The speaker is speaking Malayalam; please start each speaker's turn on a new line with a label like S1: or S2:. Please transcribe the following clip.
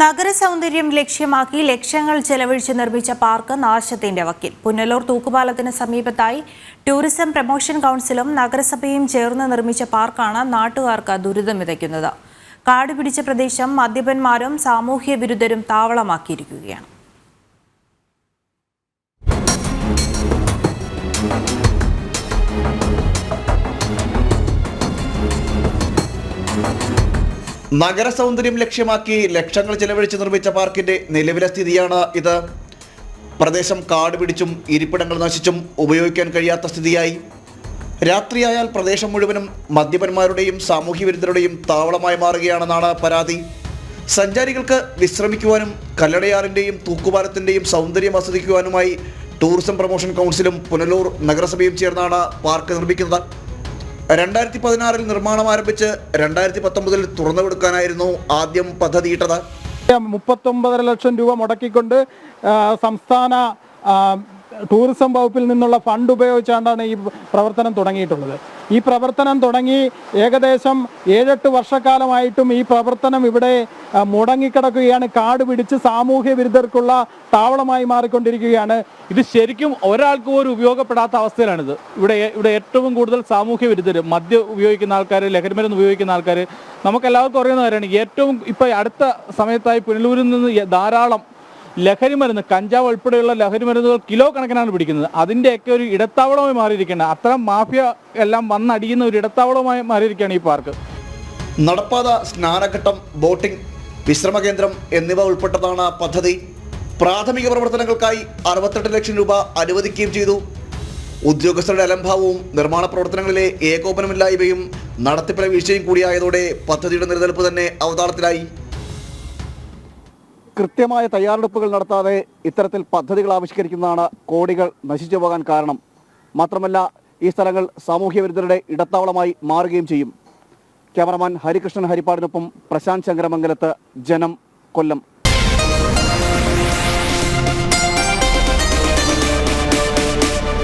S1: നഗര സൗന്ദര്യം ലക്ഷ്യമാക്കി ലക്ഷങ്ങൾ ചെലവഴിച്ച് നിർമ്മിച്ച പാർക്ക് നാശത്തിന്റെ വക്കിൽ. പുനലൂർ തൂക്കുപാലത്തിന് സമീപത്തായി ടൂറിസം പ്രൊമോഷൻ കൗൺസിലും നഗരസഭയും ചേർന്ന് നിർമ്മിച്ച പാർക്കാണ് നാട്ടുകാർക്ക് ദുരിതം വിതയ്ക്കുന്നത്. കാട് പിടിച്ച പ്രദേശം മദ്യപന്മാരും സാമൂഹ്യ വിരുദ്ധരും താവളമാക്കിയിരിക്കുകയാണ്.
S2: നഗര സൗന്ദര്യം ലക്ഷ്യമാക്കി ലക്ഷങ്ങൾ ചെലവഴിച്ച് നിർമ്മിച്ച പാർക്കിന്റെ നിലവിലെ സ്ഥിതിയാണ് ഇത്. പ്രദേശം കാട് പിടിച്ചും ഇരിപ്പിടങ്ങൾ നശിച്ചും ഉപയോഗിക്കാൻ കഴിയാത്ത സ്ഥിതിയായി. രാത്രിയായാൽ പ്രദേശം മുഴുവനും മദ്യപന്മാരുടെയും സാമൂഹ്യ വിരുദ്ധരുടെയും താവളമായി മാറുകയാണെന്നാണ് പരാതി. സഞ്ചാരികൾക്ക് വിശ്രമിക്കുവാനും കല്ലടയാറിന്റെയും തൂക്കുപാലത്തിന്റെയും സൗന്ദര്യം ആസ്വദിക്കുവാനുമായി ടൂറിസം പ്രൊമോഷൻ കൗൺസിലും പുനലൂർ നഗരസഭയും ചേർന്നാണ് പാർക്ക് നിർമ്മിക്കുന്നത്. രണ്ടായിരത്തി പതിനാറിൽ നിർമ്മാണം ആരംഭിച്ച് രണ്ടായിരത്തി പത്തൊമ്പതിൽ തുറന്നു കൊടുക്കാനായിരുന്നു ആദ്യം പദ്ധതിയിട്ടത്
S3: മുപ്പത്തൊമ്പതര ലക്ഷം രൂപ മുടക്കിക്കൊണ്ട് സംസ്ഥാന ടൂറിസം വകുപ്പിൽ നിന്നുള്ള ഫണ്ട് ഉപയോഗിച്ചാണ് ഈ പ്രവർത്തനം തുടങ്ങിയിട്ടുള്ളത്. ഈ പ്രവർത്തനം തുടങ്ങി ഏകദേശം ഏഴെട്ട് വർഷക്കാലമായിട്ടും ഈ പ്രവർത്തനം ഇവിടെ മുടങ്ങിക്കിടക്കുകയാണ്. കാട് പിടിച്ച് സാമൂഹ്യ വിരുദ്ധർക്കുള്ള താവളമായി മാറിക്കൊണ്ടിരിക്കുകയാണ്.
S4: ഇത് ശരിക്കും ഒരാൾക്ക് പോലും ഉപയോഗപ്പെടാത്ത അവസ്ഥയിലാണിത്. ഇവിടെ ഇവിടെ ഏറ്റവും കൂടുതൽ സാമൂഹ്യ വിരുദ്ധർ മദ്യം ഉപയോഗിക്കുന്ന ആൾക്കാർ ലഹരിമരുന്ന് ഉപയോഗിക്കുന്ന ആൾക്കാർ നമുക്ക് എല്ലാവർക്കും അറിയുന്ന കാര്യമാണ്. ഏറ്റവും ഇപ്പോൾ അടുത്ത സമയത്തായി പുനലൂരിൽ നിന്ന് ധാരാളം ലഹരി മരുന്ന് കഞ്ചാവ് ഉൾപ്പെടെയുള്ള ലഹരി മരുന്നുകൾ കിലോ കണക്കിനാണ് പിടിക്കുന്നത്. അതിന്റെയൊക്കെ ഒരു ഇടത്താവളമായി മാറിയിരിക്കേണ്ട അത്തരം മാഫിയ എല്ലാം വന്നടിയുന്ന ഒരു ഇടത്താവളമായി മാറിയിരിക്കുകയാണ് ഈ പാർക്ക്.
S2: നടപ്പാത സ്നാനഘട്ടം ബോട്ടിംഗ് വിശ്രമ കേന്ദ്രം എന്നിവ ഉൾപ്പെട്ടതാണ് പദ്ധതി. പ്രാഥമിക പ്രവർത്തനങ്ങൾക്കായി അറുപത്തെട്ട് ലക്ഷം രൂപ അനുവദിക്കുകയും ചെയ്തു. ഉദ്യോഗസ്ഥരുടെ അലംഭാവവും നിർമ്മാണ പ്രവർത്തനങ്ങളിലെ ഏകോപനമില്ലായ്മയും നടത്തിപ്പിലെ വീഴ്ചയും കൂടിയായതോടെ പദ്ധതിയുടെ നിലനിൽപ്പ് തന്നെ അവതാളത്തിലായി.
S5: കൃത്യമായ തയ്യാറെടുപ്പുകൾ നടത്താതെ ഇത്തരത്തിൽ പദ്ധതികൾ ആവിഷ്കരിക്കുന്നതാണ് കോടികൾ നശിച്ചു പോകാൻ കാരണം. മാത്രമല്ല ഈ സ്ഥലങ്ങൾ സാമൂഹ്യ വിരുദ്ധരുടെ ഇടത്താവളമായി മാറുകയും ചെയ്യും. ക്യാമറമാൻ ഹരികൃഷ്ണൻ ഹരിപ്പാടിനൊപ്പം പ്രശാന്ത് ശങ്കരമംഗലത്ത് ജനം കൊല്ലം.